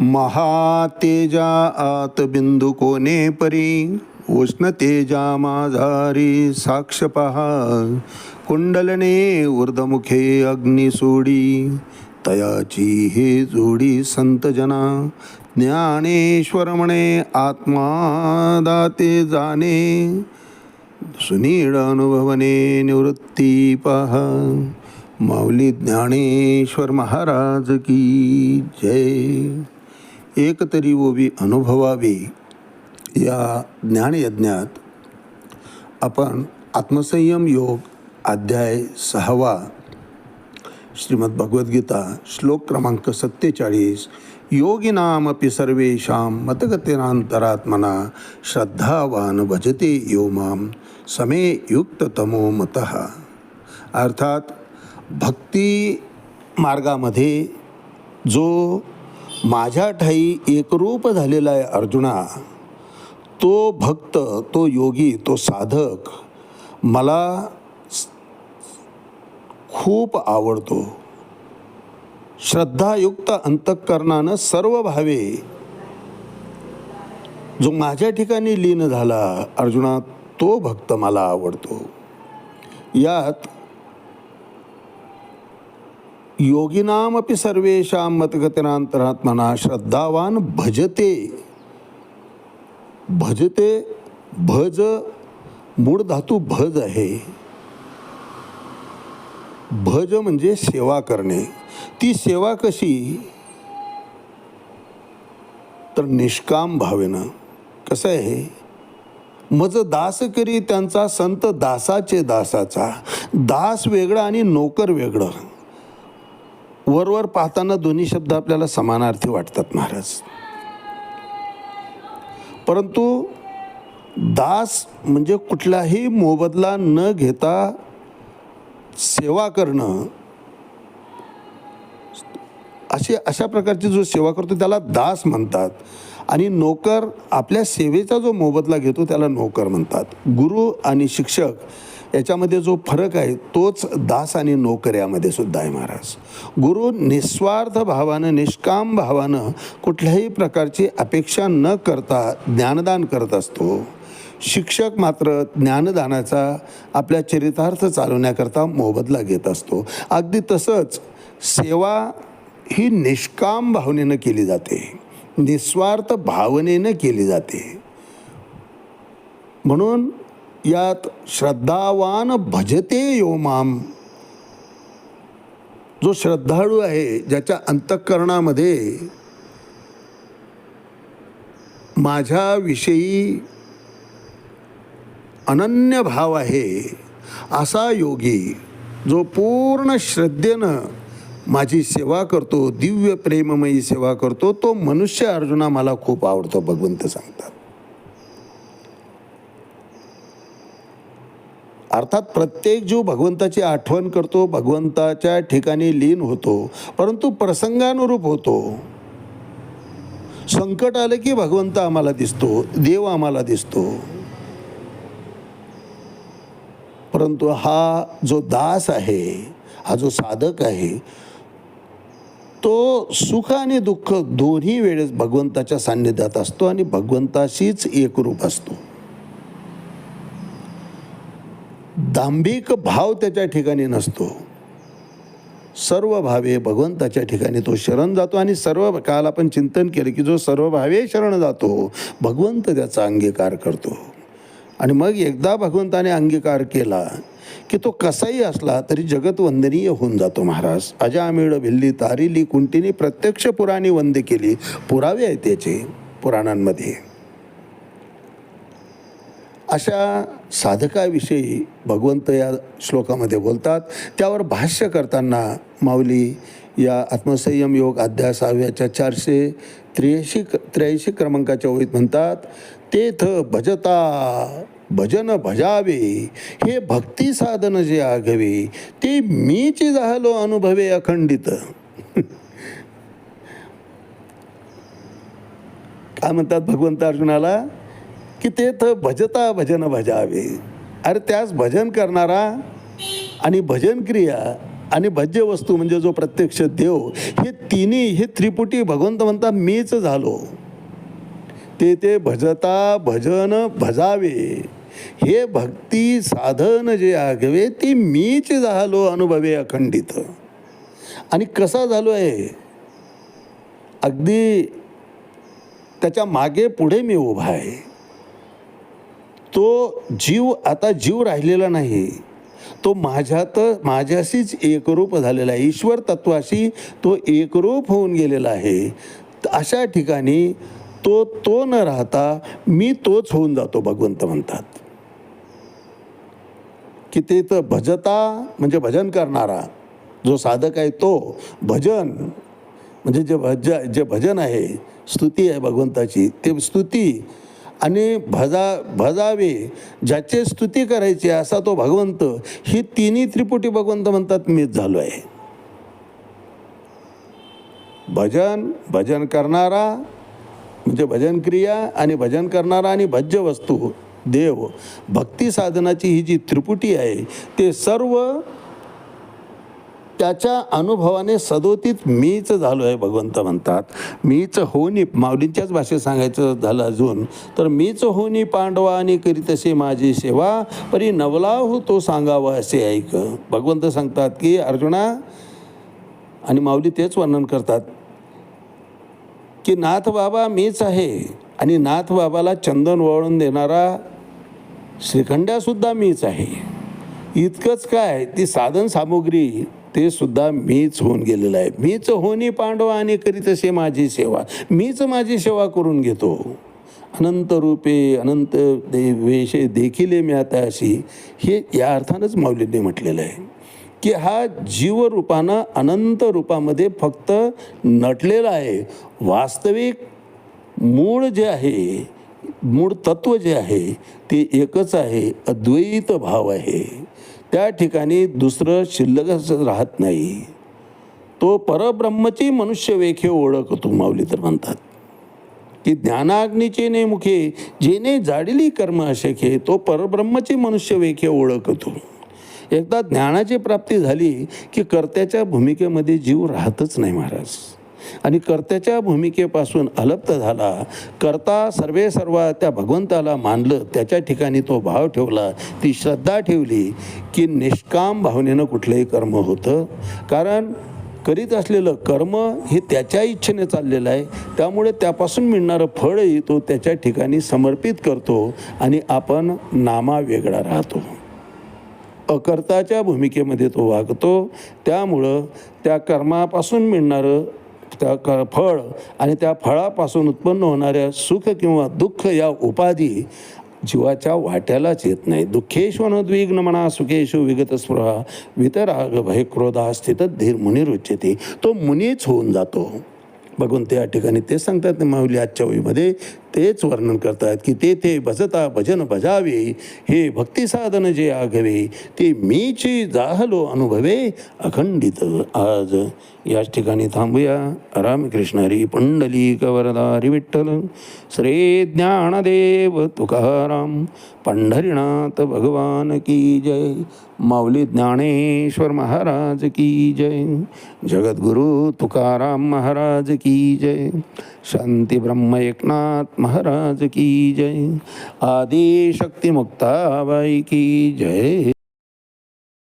महातेजा आत बिंदू कोणे परी उष्ण तेजा माझारी साक्ष पहा. कुंडलने ऊर्धमुखे अग्नी सोडी तयाची हे जोडी संत जना. ज्ञानेश्वर म्हणे आत्मा दाते जाणे. सुनीळ अनुभवने निवृत्ती पहा. माऊली ज्ञानेश्वर महाराज की जय. एकतरी ओवी अनुभवावी या ज्ञानयज्ञात आपण आत्मसंयम योग अध्याय सहावा श्रीमद भगवद्गीता श्लोक क्रमांक सत्तेचाळीस योगिनामपि सर्वेषां मतगतिरांतरात्मना श्रद्धावान भजते यो माम समे युक्ततमो मतः। अर्थात भक्ती मार्गामध्ये जो माझ्या ठाई एकरूप झालेला आहे अर्जुना. तो भक्त तो योगी तो साधक मला खूप आवडतो. श्रद्धायुक्त अंतःकरणानं सर्व भावे जो माझ्या ठिकाणी लीन झाला अर्जुना तो भक्त मला आवडतो. यात योगिनामपि सर्वेषां मतगतिनांतरात्मना श्रद्धावान भजते। भजते भज मूळ धातू भज आहे भज म्हणजे सेवा करणे। ती सेवा कशी? तर निष्काम भावेनं। कसं आहे मज दास करी त्यांचा संत दासाचे दासाचा। दास वेगळा आणि नोकर वेगळं। वरवर पाहताना दोन्ही शब्द आपल्याला समानार्थी वाटतात महाराज. परंतु दास म्हणजे कुठलाही मोबदला न घेता सेवा करणं असे अशा प्रकारची जो सेवा करतो त्याला दास म्हणतात. आणि नोकर आपल्या सेवेचा जो मोबदला घेतो त्याला नोकर म्हणतात. गुरु आणि शिक्षक याच्यामध्ये जो फरक आहे तोच दास आणि नोकऱ्यामध्ये सुद्धा आहे महाराज. गुरु निस्वार्थ भावानं निष्काम भावानं कुठल्याही प्रकारची अपेक्षा न करता ज्ञानदान करत असतो. शिक्षक मात्र ज्ञानदानाचा आपल्या चरितार्थ चालवण्याकरता मोबदला घेत असतो. अगदी तसंच सेवा ही निष्काम भावनेनं केली जाते. निस्वार्थ भावनेनं केली जाते. म्हणून यात श्रद्धावान भजते यो माम. जो श्रद्धाळू आहे ज्याच्या अंतःकरणामध्ये माझ्याविषयी अनन्य भाव आहे असा योगी जो पूर्ण श्रद्धेनं माझी सेवा करतो दिव्य प्रेममयी सेवा करतो तो मनुष्य अर्जुना मला खूप आवडतो भगवंत सांगतात. अर्थात प्रत्येक जीव भगवंताची आठवण करतो भगवंताच्या ठिकाणी लीन होतो परंतु प्रसंगानुरूप होतो. संकट आलं की भगवंत आम्हाला दिसतो देव आम्हाला दिसतो. परंतु हा जो दास आहे हा जो साधक आहे तो सुख आणि दुःख दोन्ही वेळेस भगवंताच्या सान्निध्यात असतो आणि भगवंताशीच एकरूप असतो. दांभिक भाव त्याच्या ठिकाणी नसतो. सर्व भावे भगवंताच्या ठिकाणी तो शरण जातो आणि सर्व काल आपण चिंतन केलं की जो सर्व भावे शरण जातो भगवंत त्याचा अंगीकार करतो. आणि मग एकदा भगवंताने अंगीकार केला की तो कसाही असला तरी जगत वंदनीय होऊन जातो महाराज. अजामिळ भिल्ली तारिली कुंटीने प्रत्यक्ष पुराणी वंद केली. पुरावे आहेत त्याचे पुराणांमध्ये. अशा साधकाविषयी भगवंत या श्लोकामध्ये बोलतात. त्यावर भाष्य करताना माऊली या आत्मसंयम योग अध्यासाव्याच्या चारशे त्र्याऐंशी त्र्याऐंशी क्रमांकाच्या ओळीत म्हणतात तेथ भजता भजन भजावे हे भक्ती साधन जे आघवे ते मीच झालो अनुभवे अखंडित. काय म्हणतात भगवंत अर्जुनाला? की ते तर भजता भजन भजावे. अरे त्यास भजन करणारा आणि भजन क्रिया आणि भज्य वस्तू म्हणजे जो प्रत्यक्ष देव हे तिन्ही हे त्रिपुटी भगवंत म्हणता मीच झालो. ते ते भजता भजन भजावे. हे भक्ती साधन जे आगवे ती मीच झालो अनुभवे अखंडित. आणि कसा झालो आहे? अगदी त्याच्यामागे पुढे मी उभा आहे. तो जीव आता जीव राहिलेला नाही. तो माझ्यात माझ्याशीच एकरूप झालेला आहे. ईश्वर तत्वाशी तो एकरूप होऊन गेलेला आहे. अशा ठिकाणी तो तो न राहता मी तोच होऊन जातो भगवंत म्हणतात. की ते तर भजता म्हणजे भजन करणारा जो साधक आहे तो भजन म्हणजे जे भज जे भजन आहे स्तुती आहे भगवंताची ते स्तुती आणि भजा भजावे ज्याचे स्तुती करायची असा तो भगवंत ही तिन्ही त्रिपुटी भगवंत म्हणतात मीच झालो आहे. भजन भजन करणारा म्हणजे भजन क्रिया आणि भजन करणारा आणि भज्य वस्तू देव भक्ती साधनाची ही जी त्रिपुटी आहे ते सर्व त्याच्या अनुभवाने सदोतीत मीच झालो आहे भगवंत म्हणतात. मीच होनी माऊलींच्याच भाषेत सांगायचं झालं अजून तर मीच होनी पांडवा आणि करीत असे माझी सेवा परी नवला हो तो सांगावा असे ऐक. भगवंत सांगतात की अर्जुना आणि माऊली तेच वर्णन करतात की नाथ बाबा मीच आहे आणि नाथ बाबाला चंदन वळून देणारा श्रीखंड्यासुद्धा मीच आहे. इतकंच काय ती साधन सामुग्री ते सुद्धा मीच होऊन गेलेलं आहे. मीच होनी पांडवा आणि करीत असे माझी सेवा. मीच माझी सेवा करून घेतो. अनंत रूपे अनंत दे वेशे देखील मी आता अशी. हे या अर्थानंच माऊलींनी म्हटलेलं आहे. की हा जीवरूपानं अनंत रूपामध्ये फक्त नटलेला आहे. वास्तविक मूळ जे आहे मूळ तत्व जे आहे ते एकच आहे अद्वैत भाव आहे. त्या ठिकाणी दुसरं शिल्लकच राहत नाही. तो परब्रह्मची मनुष्य वेखे ओळखतो माऊली तर म्हणतात. की ज्ञानाग्नीचे ने मुखे जेने जाडिली कर्म अशके तो परब्रह्मची मनुष्य वेखे ओळखतो. एकदा ज्ञानाची प्राप्ती झाली की कर्त्याच्या भूमिकेमध्ये जीव राहतच नाही महाराज. आणि कर्त्याच्या भूमिकेपासून अलप्त झाला. करता सर्वे सर्व त्या भगवंताला मानलं. त्याच्या ठिकाणी तो भाव ठेवला. ती श्रद्धा ठेवली की निष्काम भावनेनं कुठलंही कर्म होतं. कारण करीत असलेलं कर्म हे त्याच्या इच्छेने चाललेलं आहे. त्यामुळे त्यापासून मिळणारं फळही तो त्याच्या ठिकाणी समर्पित करतो आणि आपण नामा वेगळा राहतो. अकर्ताच्या भूमिकेमध्ये तो वागतो. त्यामुळं त्या कर्मापासून मिळणारं त्या क फळ आणि त्या फळापासून उत्पन्न होणाऱ्या सुख किंवा दुःख या उपाधी जीवाच्या वाट्यालाच येत नाही. दुःखेश्वनद्विग्न म्हणा सुखेशु विगत स्पृहा. वितराग भयक्रोधा स्थित धीर मुनिरुच्यते तो मुनीच होऊन जातो. बघून त्या ठिकाणी ते सांगतात माऊली आजच्या ओळीमध्ये. तेच वर्णन करतात की तेथे भजता भजन भजावे हे भक्तिसाधन जे आघवे ते मीची जाहलो अनुभवे अखंडित आज. याच ठिकाणी थांबूया. रामकृष्ण हरी पुंडली कवरदारी विठ्ठल श्री ज्ञानदेव तुकाराम पंढरीनाथ भगवान की जय माऊली ज्ञानेश्वर महाराज की जय जगद्गुरु तुकाराम महाराज की जय शांती ब्रह्म एकनाथ महाराज की जय। आदि शक्ती मुक्ताबाई की जय।